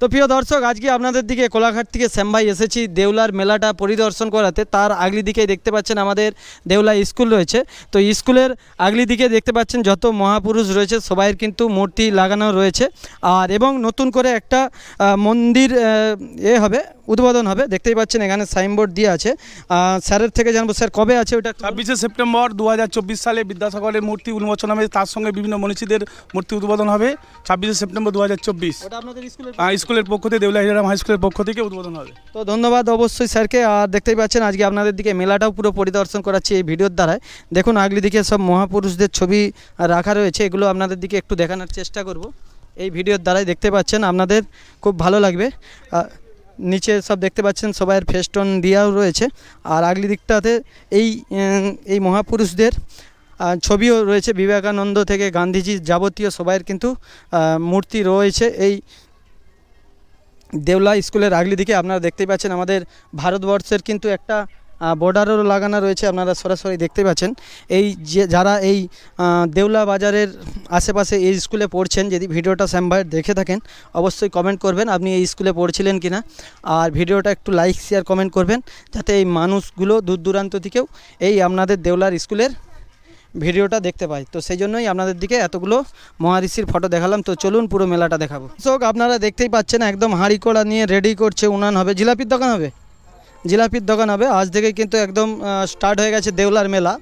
তো প্রিয় দর্শক, আজকে আপনাদের দিকে কোলাঘাট থেকে শ্যামভাই এসেছি। দেউলার মেলাটা পরিদর্শন করাতে। তার আগলি দিকে দেখতে পাচ্ছেন আমাদের দেউলা স্কুল রয়েছে। তো স্কুলের আগলি দিকে দেখতে পাচ্ছেন যত মহাপুরুষ রয়েছে, সবাইয়ের কিন্তু মূর্তি লাগানো রয়েছে। আর এবং নতুন করে একটা মন্দির এ হবে উদ্বোধন হবে। দেখতেই পাচ্ছেন এখানে সাইনবোর্ড দিয়ে আছে। স্যারের থেকে জানব স্যার কবে আছে ওটা? ছাব্বিশে সেপ্টেম্বর দু হাজার চব্বিশ সালে বিদ্যাসাগরের মূর্তি উন্মোচন হবে। তার সঙ্গে বিভিন্ন মনীষীদের মূর্তি উদ্বোধন হবে। ছাব্বিশে সেপ্টেম্বর দু হাজার আপনাদের স্কুলের স্কুলের পক্ষ থেকে দেউলা হিরাম হাই স্কুলের পক্ষ থেকে উদ্বোধন হবে। তো ধন্যবাদ অবশ্যই স্যারকে। আর দেখতেই পাচ্ছেন আজকে আপনাদের দিকে মেলাটাও পুরো পরিদর্শন করাচ্ছি এই ভিডিওর দ্বারায়। দেখুন আগলি দিকে সব মহাপুরুষদের ছবি রাখা রয়েছে। এগুলো আপনাদের দিকে একটু দেখানোর চেষ্টা করব। এই ভিডিওর দ্বারাই দেখতে পাচ্ছেন আপনাদের খুব ভালো লাগবে। নিচে সব দেখতে পাচ্ছেন, সবাইয়ের ফেস্টন দেওয়াও রয়েছে। আর আগলি দিকটাতে এই এই মহাপুরুষদের ছবিও রয়েছে। বিবেকানন্দ থেকে গান্ধীজির যাবতীয় সবাইয়ের কিন্তু মূর্তি রয়েছে এই দেওলা স্কুলের আগলি দিকে। আপনারা দেখতেই পাচ্ছেন আমাদের ভারতবর্ষের কিন্তু একটা বর্ডারও লাগানো রয়েছে, আপনারা সরাসরি দেখতে পাচ্ছেন। এই যে, যারা এই দেউলা বাজারের আশেপাশে এই স্কুলে পড়ছেন, যদি ভিডিওটা শ্যামভাই দেখে থাকেন, অবশ্যই কমেন্ট করবেন, আপনি এই স্কুলে পড়ছিলেন কিনা। আর ভিডিওটা একটু লাইক শেয়ার কমেন্ট করবেন, যাতে এই মানুষগুলো দূর দূরান্ত থেকেও এই আপনাদের দেউলার স্কুলের ভিডিওটা দেখতে পাই তো সেই জন্যই আপনাদের দিকে এতগুলো মহারিষির ফটো দেখালাম। তো চলুন পুরো মেলাটা দেখাবো। দর্শক, আপনারা দেখতেই পাচ্ছেন, একদম হাঁড়ি কড়া নিয়ে রেডি করছে উনান হবে। জিলাপির দোকান হবে? জিলাপির দোকান হবে। আজ থেকে কিন্তু একদম স্টার্ট হয়ে গেছে দেউলার মেলা।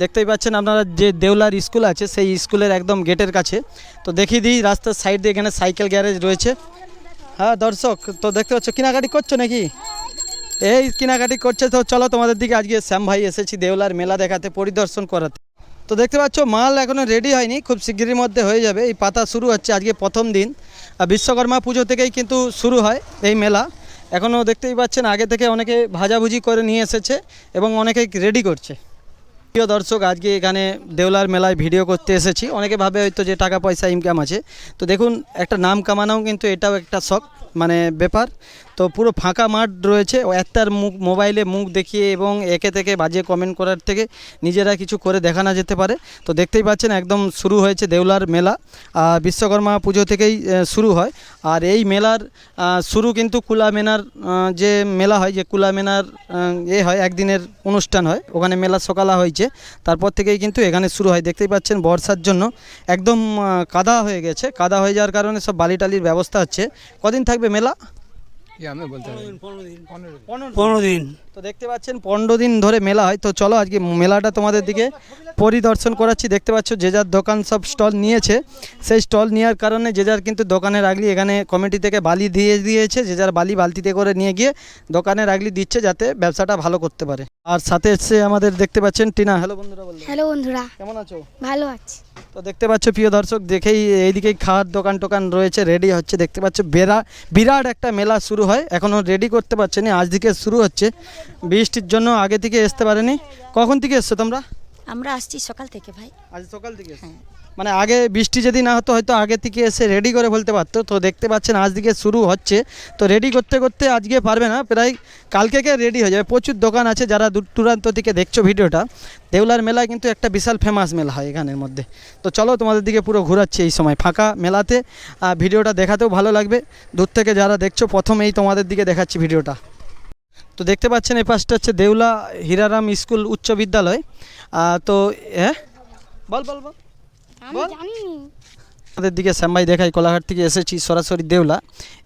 দেখতেই পাচ্ছেন আপনারা যে দেউলার স্কুল আছে, সেই স্কুলের একদম গেটের কাছে। তো দেখিয়ে দিই, রাস্তার সাইড দিয়ে এখানে সাইকেল গ্যারেজ রয়েছে। হ্যাঁ দর্শক, তো দেখতে পাচ্ছ, কেনাকাটি করছ নাকি? এই কেনাকাটি করছে, তো চলো তোমাদের দিকে আজকে শ্যাম ভাই এসেছি দেউলার মেলা দেখাতে, পরিদর্শন করাতে। তো দেখতে পাচ্ছ, মাল এখনও রেডি হয়নি, খুব শিগগিরই মধ্যে হয়ে যাবে। এই পাতা শুরু হচ্ছে আজকে প্রথম দিন। বিশ্বকর্মা পুজো থেকেই কিন্তু শুরু হয় এই মেলা। এখনও দেখতেই পাচ্ছেন, আগে থেকে অনেকে ভাজাভুজি করে নিয়ে এসেছে এবং অনেকে রেডি করছে। প্রিয় দর্শক, আজকে এখানে দেওলার মেলায় ভিডিও করতে এসেছি। অনেকে ভাবে হয়তো যে টাকা পয়সা ইনকাম আছে। তো দেখুন, একটা নাম কামানোও কিন্তু এটাও একটা শখ মানে ব্যাপার। তো পুরো ফাঁকা মাঠ রয়েছে। একটার মুখ, মোবাইলে মুখ দেখিয়ে এবং একে থেকে বাজে কমেন্ট করার থেকে নিজেরা কিছু করে দেখানো যেতে পারে। তো দেখতেই পাচ্ছেন একদম শুরু হয়েছে দেউলার মেলা। বিশ্বকর্মা পুজো থেকেই শুরু হয়। আর এই মেলার শুরু কিন্তু কুলা মেনার যে মেলা হয়, যে কুলা মেনার এ হয়, একদিনের অনুষ্ঠান হয়। ওখানে মেলা সকালা হয়েছে। তারপর থেকেই কিন্তু এখানে শুরু হয়। দেখতেই পাচ্ছেন বর্ষার জন্য একদম কাদা হয়ে গেছে। কাদা হয়ে যাওয়ার কারণে সব বালি টালির ব্যবস্থা হচ্ছে। কদিন থাকবে মেলা? পনেরো দিন। তো দেখতে পাচ্ছেন পনেরো দিন ধরে মেলা হয়। তো চলো আজকে মেলাটা তোমাদের দিকে পরিদর্শন করাচ্ছি। দেখতে পাচ্ছ যে যার দোকান সব স্টল নিয়েছে সেই স্টল নেওয়ার কারণে যে যার কিন্তু দোকানের আগলি এখানে কমিটি থেকে বালি দিয়ে দিয়েছে যে যার বালি বালতিতে করে নিয়ে গিয়ে দোকানের আগলি দিচ্ছে যাতে ব্যবসাটা ভালো করতে পারে। আর সাথে এসে আমাদের দেখতে পাচ্ছেন টিনা। হ্যালো বন্ধুরা হ্যালো বন্ধুরা। কেমন আছো? ভালো আছি। তো দেখতে পাচ্ছ প্রিয় দর্শক দেখেই এইদিকেই খাওয়ার দোকান টোকান রয়েছে রেডি হচ্ছে। দেখতে পাচ্ছ বেরা বিরাট একটা মেলা শুরু হয় এখনও রেডি করতে পারছে না আজ থেকে শুরু হচ্ছে। বৃষ্টির জন্য আগে থেকে আসতে পারেনি। কখন থেকে এসছো তোমরা? আমরা আসছি সকাল থেকে ভাই। আজ সকাল থেকে মানে আগে বৃষ্টি যদি না হতো হয়তো আগে থেকে এসে রেডি করে বলতে পারতো। তো দেখতে পাচ্ছেন আজ থেকে শুরু হচ্ছে। তো রেডি করতে করতে আজকে পারবে না প্রায় কালকে রেডি হয়ে যাবে। প্রচুর দোকান আছে যারা দূর দূরান্ত থেকে দেখছ ভিডিওটা। দেউলার মেলা কিন্তু একটা বিশাল ফেমাস মেলা হয় এখানের মধ্যে। তো চলো তোমাদের দিকে পুরো ঘোরাচ্ছি এই সময় ফাঁকা মেলাতে। আহ, ভিডিওটা দেখাতেও ভালো লাগবে। দূর থেকে যারা দেখছ প্রথমেই তোমাদের দিকে দেখাচ্ছি ভিডিওটা। তো দেখতে পাচ্ছেন এই পাশটা হচ্ছে দেউলা হীরারাম স্কুল উচ্চ বিদ্যালয়। তো হ্যাঁ? বল বল বল। আমি জানি আমাদের দিকে শ্যামবাই দেখাই কোলাঘাট থেকে এসেছি সরাসরি দেউলা।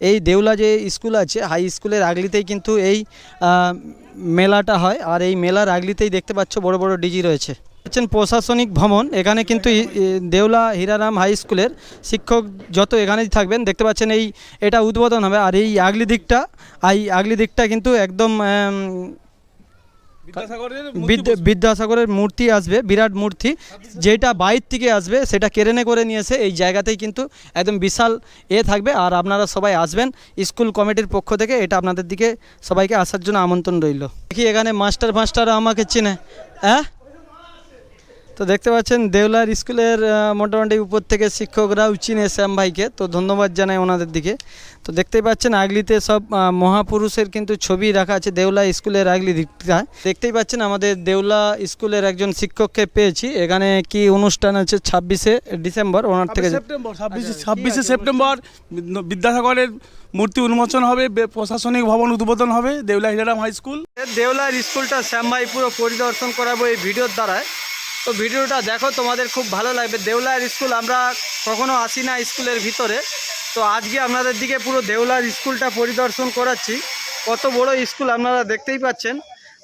এই দেউলা যে স্কুল আছে হাই স্কুলের আগলিতেই কিন্তু এই মেলাটা হয়। আর এই মেলার আগলিতেই দেখতে পাচ্ছ বড় বড় ডিজি রয়েছে। হচ্ছেন প্রশাসনিক ভ্রমণ এখানে কিন্তু দেউলা হীরারাম হাই স্কুলের শিক্ষক যত এখানেই থাকবেন দেখতে পাচ্ছেন এই এটা উদ্বোধন হবে। আর এই আগলি দিকটা এই আগলি দিকটা কিন্তু একদম বিদ্যাসাগরের বিদ্যা- বিদ্যাসাগরের মূর্তি আসবে বিরাট মূর্তি। যেটা বাইর থেকে আসবে সেটা কেরেনে করে নিয়ে এসে এই জায়গাতেই কিন্তু একদম বিশাল এ থাকবে। আর আপনারা সবাই আসবেন স্কুল কমিটির পক্ষ থেকে। এটা আপনাদের দিকে সবাইকে আসার জন্য আমন্ত্রণ রইল। দেখি এখানে মাস্টার ফাস্টার আমাকে চেনে। হ্যাঁ? তো দেখতে পাচ্ছেন দেওলার স্কুলের মোটামুটি উপর থেকে শিক্ষকরাও চিনে শ্যাম ভাইকে। তো ধন্যবাদ জানাই ওনাদের দিকে। তো দেখতেই পাচ্ছেন আগলিতে সব মহাপুরুষের কিন্তু ছবি রাখা আছে দেওলা স্কুলের আগলি দিকটা দেখতেই পাচ্ছেন আমাদের দেওলা স্কুলের একজন শিক্ষককে পেয়েছি। এখানে কি অনুষ্ঠান আছে ছাব্বিশে ডিসেম্বর ওনার থেকে সেপ্টেম্বর ছাব্বিশে ছাব্বিশে সেপ্টেম্বর বিদ্যাসাগরের মূর্তি উন্মোচন হবে প্রশাসনিক ভবন উদ্বোধন হবে দেউলা হিরারাম হাই স্কুল। দেওলার স্কুলটা শ্যামভাই পুরো পরিদর্শন করাবো এই ভিডিওর দ্বারায়। তো ভিডিওটা দেখো তোমাদের খুব ভালো লাগবে। দেওলার স্কুল আমরা কখনো আসি না স্কুলের ভিতরে। তো আজকে আপনাদের দিকে পুরো দেওলার স্কুলটা পরিদর্শন করাচ্ছি। কত বড় স্কুল আপনারা দেখতেই পাচ্ছেন।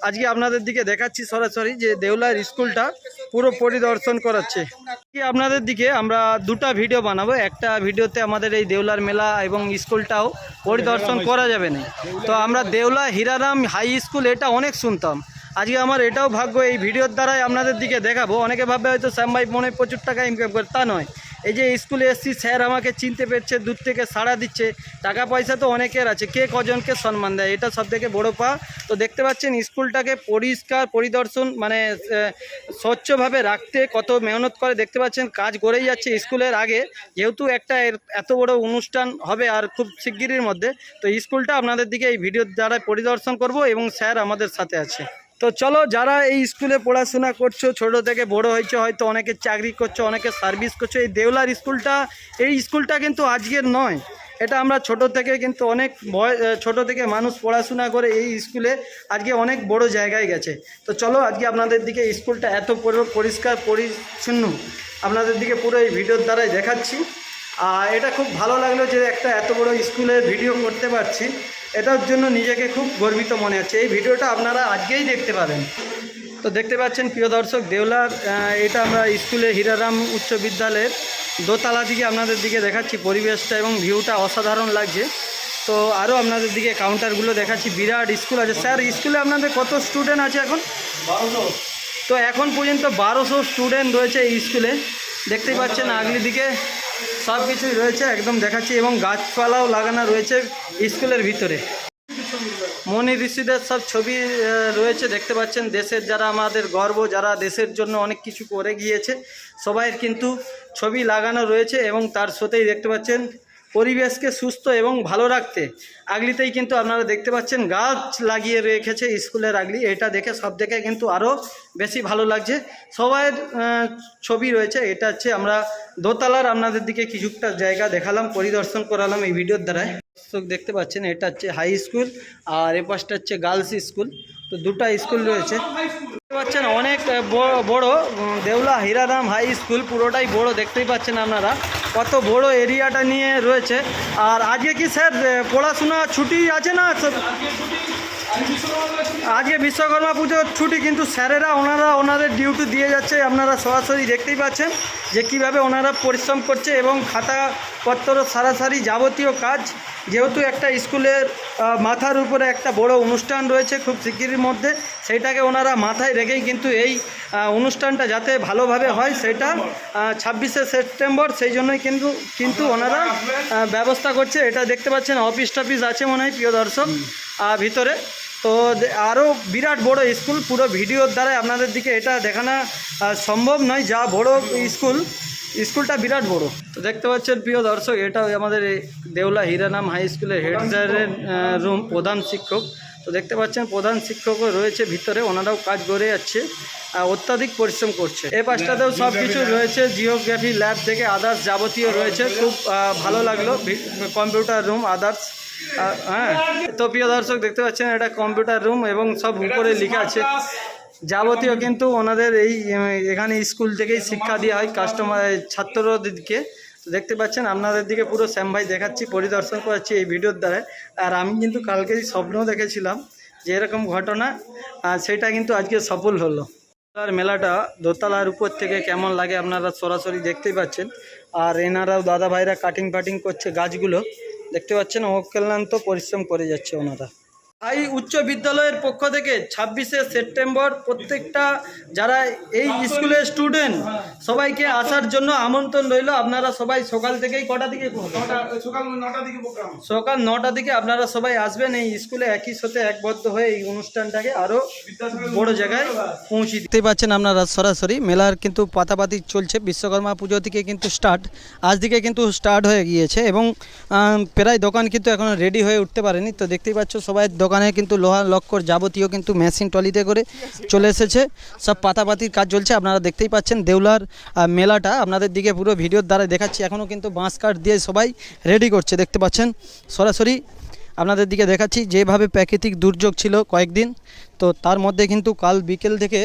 আজকে আপনাদের দিকে দেখাচ্ছি সরাসরি যে দেওলার স্কুলটা পুরো পরিদর্শন করাচ্ছে। কি আপনাদের দিকে আমরা দুটো ভিডিও বানাবো। একটা ভিডিওতে আমাদের এই দেওলার মেলা এবং স্কুলটাও পরিদর্শন করা যাবে না। তো আমরা দেওলা হীরারাম হাই স্কুল এটা অনেক শুনতাম। আজকে আমার এটাও ভাগ্য এই ভিডিওর দ্বারাই আপনাদের দিকে দেখাবো। অনেকে ভাববে হয়তো শ্যামভাই মনে প্রচুর টাকা ইনকাম করে। তা নয়। এই যে স্কুলে এসছি, স্যার আমাকে চিনতে পেরেছে, দূর থেকে সাড়া দিচ্ছে। টাকা পয়সা তো অনেকের আছে, কে কজনকে সম্মান দেয়? এটা সব থেকে বড়ো পা তো দেখতে পাচ্ছেন, স্কুলটাকে পরিষ্কার পরিদর্শন মানে স্বচ্ছভাবে রাখতে কত মেহনত করে। দেখতে পাচ্ছেন, কাজ করেই যাচ্ছে স্কুলের আগে। যেহেতু একটা এত বড় অনুষ্ঠান হবে আর খুব শিগগিরির মধ্যে, তো স্কুলটা আপনাদের দিকে এই ভিডিওর দ্বারা পরিদর্শন করব এবং স্যার আমাদের সাথে আছে। তো চলো, যারা এই স্কুলে পড়াশোনা করছ, ছোট থেকে বড় হয়েছে, হয়তো অনেকে চাকরি করছ, অনেকে সার্ভিস করছ, এই দেওলার স্কুলটা, এই স্কুলটা কিন্তু আজকের নয়। এটা আমরা ছোট থেকে কিন্তু অনেক বয় ছোট থেকে মানুষ পড়াশোনা করে এই স্কুলে আজকে অনেক বড় জায়গায় গেছে। তো চলো, আজকে আপনাদের দিকে স্কুলটা এত পুরো, পরিষ্কার, পরিচ্ছন্ন আপনাদের দিকে পুরো এই ভিডিওর দ্বারাই দেখাচ্ছি। আর এটা খুব ভালো লাগল যে একটা এত বড় স্কুলে ভিডিও করতে পারছি। এটার জন্য নিজেকে খুব গর্বিত মনে হচ্ছে। এই ভিডিওটা আপনারা আজকেই দেখতে পাবেন। তো দেখতে পাচ্ছেন প্রিয় দর্শক দেওলার এটা আমরা স্কুলে হীরারাম উচ্চ বিদ্যালয়ের দোতলা দিকে আপনাদের দিকে দেখাচ্ছি পরিবেশটা এবং ভিউটা অসাধারণ লাগছে। তো আরও আপনাদের দিকে কাউন্টারগুলো দেখাচ্ছি। বিরাট স্কুল আছে। স্যার স্কুলে আপনাদের কত স্টুডেন্ট আছে এখন? তো এখন পর্যন্ত বারোশো স্টুডেন্ট রয়েছে এই স্কুলে। দেখতেই পাচ্ছেন আগলি দিকে সব কিছুই রয়েছে, একদম দেখাচ্ছি, এবং গাছপালাও লাগানো রয়েছে স্কুলের ভিতরে। মনি ঋষিদের সব ছবি রয়েছে, দেখতে পাচ্ছেন, দেশের যারা আমাদের গর্ব, যারা দেশের জন্য অনেক কিছু করে গিয়েছে, সবাইয়ের কিন্তু ছবি লাগানো রয়েছে, এবং তার সাথেই দেখতে পাচ্ছেন পরিবেশকে সুস্থ এবং ভালো রাখতে। আগলিতেই কিন্তু আপনারা দেখতে পাচ্ছেন, গাছ লাগিয়ে রেখেছে স্কুলের আগলি। এটা দেখে সব দেখে কিন্তু আরও বেশি ভালো লাগছে। সবাইয়ের ছবি রয়েছে, এটা হচ্ছে আমরা দোতলার আপনাদের দিকে কিছুটা জায়গা দেখালাম, পরিদর্শন করালাম এই ভিডিওর দ্বারায়। দর্শক দেখতে পাচ্ছেন, এটা হচ্ছে হাই স্কুল আর এ পাশটা হচ্ছে গার্লস স্কুল। তো দুটো স্কুল রয়েছে। দেখতে পাচ্ছেন অনেক বড় দেউলা হীরারাম হাই স্কুল, পুরোটাই বড়, দেখতেই পাচ্ছেন আপনারা। কত বড় এরিয়াটা নিয়ে রয়েছে। আর আজকে কি স্যার পড়াশোনা ছুটি আছে না আজকে বিশ্বকর্মা পুজোর ছুটি, কিন্তু স্যারেরা ওনারা ওনাদের ডিউটি দিয়ে যাচ্ছে। আপনারা সরাসরি দেখতেই পাচ্ছেন যে কীভাবে ওনারা পরিশ্রম করছে এবং খাতাপত্র সারাসারি যাবতীয় কাজ। যেহেতু একটা স্কুলের মাথার উপরে একটা বড় অনুষ্ঠান রয়েছে খুব শিগগিরির মধ্যে, সেইটাকে ওনারা মাথায় রেখেই কিন্তু এই অনুষ্ঠানটা যাতে ভালোভাবে হয় সেটা ছাব্বিশে সেপ্টেম্বর, সেই জন্যই কিন্তু কিন্তু ওনারা ব্যবস্থা করছে। এটা দেখতে পাচ্ছেন অফিস টফিস আছে মনে হয়, প্রিয় দর্শক ভিতরে। তো আরও বিরাট বড় স্কুল পুরো ভিডিওর দ্বারাই আপনাদের দিকে এটা দেখানো সম্ভব নয় যা বড় স্কুল স্কুলটা বিরাট বড়। তো দেখতে পাচ্ছেন প্রিয় দর্শক এটা আমাদের দেওলা হীরানাম হাই স্কুলের হেড স্যারের রুম প্রধান শিক্ষক। তো দেখতে পাচ্ছেন প্রধান শিক্ষকও রয়েছে ভিতরে ওনারাও কাজ করে যাচ্ছে অত্যাধিক পরিশ্রম করছে। এই পাশটাতেও সব কিছু রয়েছে জিওগ্রাফি ল্যাব থেকে আদার্স যাবতীয় রয়েছে খুব ভালো লাগল কম্পিউটার রুম আদার্স। হ্যাঁ। তো প্রিয় দর্শক দেখতে পাচ্ছেন এটা কম্পিউটার রুম এবং সব উপরে লেখা আছে। যাবতীয় কিন্তু ওনাদের এই এখানে স্কুল থেকেই শিক্ষা দেওয়া হয় কাস্টমার ছাত্রদেরকে। দেখতে পাচ্ছেন আপনাদের দিকে পুরো শ্যাম ভাই দেখাচ্ছি পরিদর্শন করাচ্ছি এই ভিডিওর দ্বারা। আর আমি কিন্তু কালকেই স্বপ্ন দেখেছিলাম যে এরকম ঘটনা আর সেটা কিন্তু আজকে সফল হলো। আর মেলাটা দোতলার উপর থেকে কেমন লাগে আপনারা সরাসরি দেখতেই পাচ্ছেন। আর এনারাও দাদা ভাইরা কাটিং ফাটিং করছে গাছগুলো। দেখতে পাচ্ছেন অক্লান্ত পরিশ্রম করে যাচ্ছে ওনারা। হাই উচ্চ বিদ্যালয়ের পক্ষ থেকে ছাব্বিশে সেপ্টেম্বর প্রত্যেকটা যারা এই স্কুলের স্টুডেন্ট সবাইকে আসার জন্য আমন্ত্রণ রইল। আপনারা সবাই সকাল থেকেই কটা দিকে সকাল নটা দিকে প্রোগ্রাম সকাল নটা দিকে আপনারা সবাই আসবেন এই স্কুলে একই সাথে একবদ্ধ হয়ে এই অনুষ্ঠানটাকে আরও বড় জায়গায় পৌঁছে দিতে। পারছেন আপনারা সরাসরি মেলার কিন্তু পাতাপাতি চলছে বিশ্বকর্মা পুজো থেকে কিন্তু স্টার্ট আজ দিকে কিন্তু স্টার্ট হয়ে গিয়েছে এবং প্রায় দোকান কিন্তু এখন রেডি হয়ে উঠতে পারেনি। তো দেখতেই পাচ্ছ সবাই দোকান দোকানে কিন্তু লোহা লক্কর যাবতীয় কিন্তু মেশিন টলিতে করে চলে এসেছে। সব পাতাপাতির কাজ চলছে, আপনারা দেখতেই পাচ্ছেন দেউলার মেলাটা। আপনাদের দিকে পুরো ভিডিওর দ্বারা দেখাচ্ছি। এখনও কিন্তু বাঁশ কাঠ দিয়ে সবাই রেডি করছে, দেখতে পাচ্ছেন? সরাসরি আপনাদের দিকে দেখাচ্ছি, যেভাবে প্রাকৃতিক দুর্যোগ ছিল কয়েকদিন, তো তার মধ্যে কিন্তু কাল বিকেল থেকে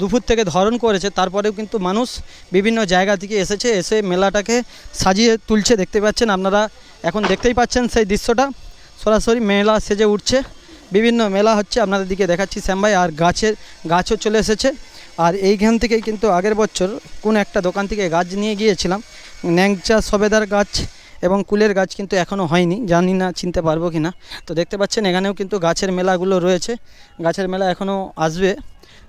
দুপুর থেকে ধরন করেছে। তারপরেও কিন্তু মানুষ বিভিন্ন জায়গা থেকে এসেছে, এসে মেলাটাকে সাজিয়ে তুলছে, দেখতে পাচ্ছেন আপনারা। এখন দেখতেই পাচ্ছেন সেই দৃশ্যটা। সরাসরি মেলা সেজে উঠছে। বিভিন্ন মেলা হচ্ছে, আপনাদের দিকে দেখাচ্ছি শ্যামভাই, আর গাছের গাছও চলে এসেছে। আর এইখান থেকেই কিন্তু আগের বছর কোন একটা দোকান থেকে গাছ নিয়ে গিয়েছিলাম। ন্যাংচা, সবেদার গাছ এবং কুলের গাছ কিন্তু এখনও হয়নি, জানি না, চিনতে পারব কি না তো দেখতে পাচ্ছেন, এখানেও কিন্তু গাছের মেলাগুলো রয়েছে। গাছের মেলা এখনও আসবে।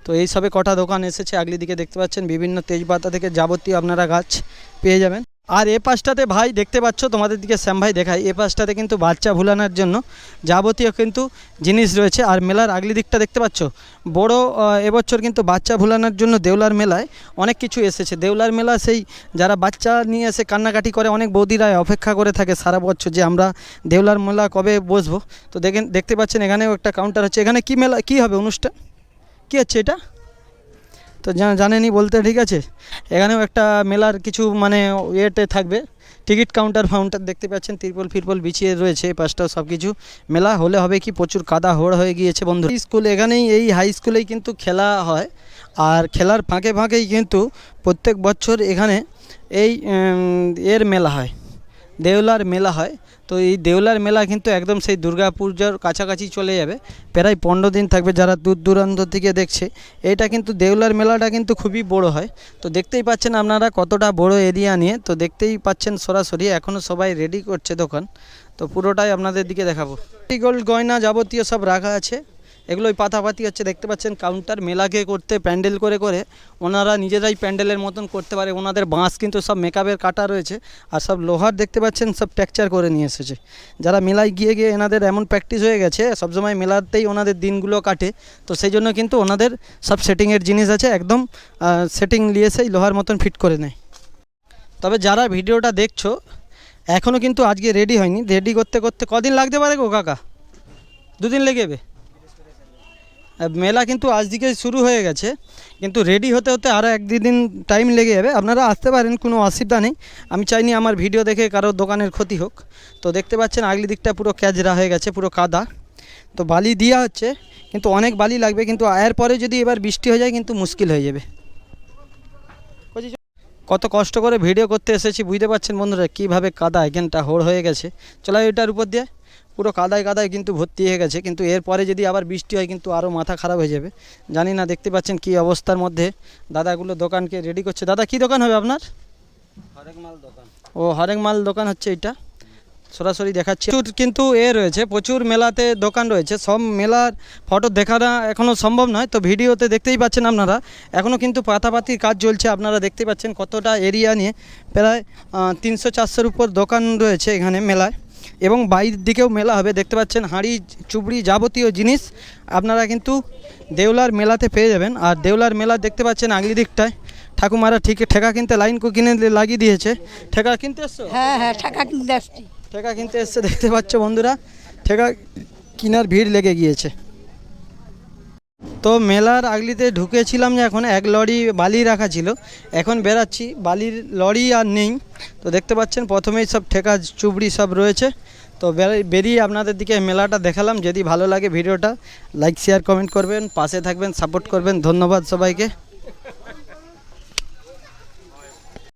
তো এই সবে কটা দোকান এসেছে, আগলি দিকে দেখতে পাচ্ছেন, বিভিন্ন তেজপাতা থেকে যাবতীয় আপনারা গাছ পেয়ে যাবেন। আর এ পাশটাতে ভাই দেখতে পাচ্ছ, তোমাদের দিকে শ্যাম ভাই দেখাই এ পাশটাতে কিন্তু বাচ্চা ভুলানোর জন্য যাবতীয় কিন্তু জিনিস রয়েছে। আর মেলার আগলি দিকটা দেখতে পাচ্ছ, বড় এবছর কিন্তু বাচ্চা ভুলানোর জন্য দেউলার মেলায় অনেক কিছু এসেছে। দেউলার মেলা সেই যারা বাচ্চা নিয়ে এসে কান্নাকাটি করে, অনেক বৌদিরা অপেক্ষা করে থাকে সারা বছর যে আমরা দেউলার মেলা কবে বসবো। তো দেখেন, দেখতে পাচ্ছেন এখানেও একটা কাউন্টার হচ্ছে। এখানে কি মেলা, কি হবে অনুষ্ঠান? কী হচ্ছে এটা? তো জা- জানেনই বলতে, ঠিক আছে? এখানেও একটা মেলার কিছু মানে ইয়েতে থাকবে। টিকিট কাউন্টার ফাউন্টার দেখতে পাচ্ছেন, তিরপল ফিরপল বিছিয়ে রয়েছে, এই পাশটাও সব কিছু মেলা হলে হবে কি? প্রচুর কাদা হোড় হয়ে গিয়েছে বন্ধু। স্কুল, এখানেই, এই হাই স্কুলেই কিন্তু খেলা হয়। আর খেলার ফাঁকে ফাঁকেই কিন্তু প্রত্যেক বছর এখানে এই এর মেলা হয়। দেউলার মেলা হয়। তো এই দেউলার মেলা কিন্তু একদম সেই দুর্গাপূজার কাছাকাছি চলে যাবে। প্রায় পনেরো দিন থাকবে যারা দূর দূরান্ত থেকে দেখছে। এটা কিন্তু দেউলার মেলাটা কিন্তু খুবই বড় হয়। তো দেখতেই পাচ্ছেন আপনারা কতটা বড় এরিয়া নিয়ে। তো দেখতেই পাচ্ছেন সরাসরি এখনও সবাই রেডি করছে দোকান। তো পুরোটাই আপনাদের দিকে দেখাবো। গোল্ড গয়না যাবতীয় সব রাখা আছে। এগুলো ওই পাতাপাতি হচ্ছে দেখতে পাচ্ছেন কাউন্টার মেলাকে করতে প্যান্ডেল করে করে ওনারা নিজেরাই প্যান্ডেলের মতন করতে পারে ওনাদের বাঁশ কিন্তু সব মেকআপের কাটা রয়েছে আর সব লোহার দেখতে পাচ্ছেন সব টেকচার করে নিয়ে এসেছে। যারা মেলায় গিয়ে গিয়ে এনাদের এমন প্র্যাকটিস হয়ে গেছে সবসময় মেলাতেই ওনাদের দিনগুলো কাটে তো সেই জন্য কিন্তু ওনাদের সব সেটিংয়ের জিনিস আছে একদম সেটিং নিয়ে সেই লোহার মতন ফিট করে নেয়। তবে যারা ভিডিওটা দেখছ এখনও কিন্তু আজকে রেডি হয়নি রেডি করতে করতে কদিন লাগতে পারে গো কাকা? দুদিন লেগে যাবে। আহ, মেলা কিন্তু আজ দিকে শুরু হয়ে গেছে। কিন্তু রেডি হতে হতে আরও এক দুদিন টাইম লেগে যাবে। আপনারা আসতে পারেন, কোনো অসুবিধা নেই। আমি চাইনি আমার ভিডিও দেখে কারও দোকানের ক্ষতি হোক। তো দেখতে পাচ্ছেন আগলি দিকটা পুরো ক্যাজরা হয়ে গেছে, পুরো কাদা। তো বালি দেওয়া হচ্ছে, কিন্তু অনেক বালি লাগবে, কিন্তু এর পরে যদি এবার বৃষ্টি হয়ে যায়, কিন্তু মুশকিল হয়ে যাবে। কত কষ্ট করে ভিডিও করতে এসেছি, বুঝতে পারছেন বন্ধুরা, কীভাবে কাদা এখানটা হোড় হয়ে গেছে। চলো এটার উপর দিয়ে পুরো কাদায় কাদায় কিন্তু ভর্তি হয়ে গেছে। কিন্তু এরপরে যদি আবার বৃষ্টি হয় কিন্তু আরও মাথা খারাপ হয়ে যাবে। জানি না দেখতে পাচ্ছেন কি অবস্থার মধ্যে। দাদাগুলো দোকানকে রেডি করছে। দাদা কি দোকান হবে আপনার? ও হরেক মাল দোকান হচ্ছে এটা সরাসরি দেখাচ্ছে। প্রচুর কিন্তু এ রয়েছে প্রচুর মেলাতে দোকান রয়েছে। সব মেলার ফটো দেখানো এখনও সম্ভব নয়। তো ভিডিওতে দেখতেই পাচ্ছেন আপনারা। এখনও কিন্তু পাতাপাতির কাজ চলছে। আপনারা দেখতে পাচ্ছেন কতটা এরিয়া নিয়ে। প্রায় তিনশো চারশোর উপর দোকান রয়েছে এখানে মেলায়। এবং বাইর দিকেও মেলা হবে। দেখতে পাচ্ছেন হাঁড়ি চুবড়ি যাবতীয় জিনিস আপনারা কিন্তু দেওলার মেলাতে পেয়ে যাবেন। আর দেওলার মেলা দেখতে পাচ্ছেন আগলি দিকটায়। ঠাকুমারা ঠিক ঠেকা কিনতে লাইন কিনে লাগিয়ে দিয়েছে। ঠেকা কিনতে এসছো? হ্যাঁ হ্যাঁ ঠেকা কিনতে আসছি। ঠেকা কিনতে এসছে দেখতে পাচ্ছ বন্ধুরা। ঠেকা কিনার ভিড় লেগে গিয়েছে। তো মেলার আগলিতে ঢুকেছিলাম যে এখন এক লরি বালি রাখা ছিল। এখন বেরাচ্ছি বালির লরি আর নেই। তো দেখতে পাচ্ছেন, প্রথমেই সব ঠেকা, চুবড়ি সব রয়েছে। তো বেরিয়ে আপনাদের দিকে মেলাটা দেখালাম। যদি ভালো লাগে ভিডিওটা, লাইক, শেয়ার, কমেন্ট করবেন, পাশে থাকবেন, সাপোর্ট করবেন। ধন্যবাদ সবাইকে।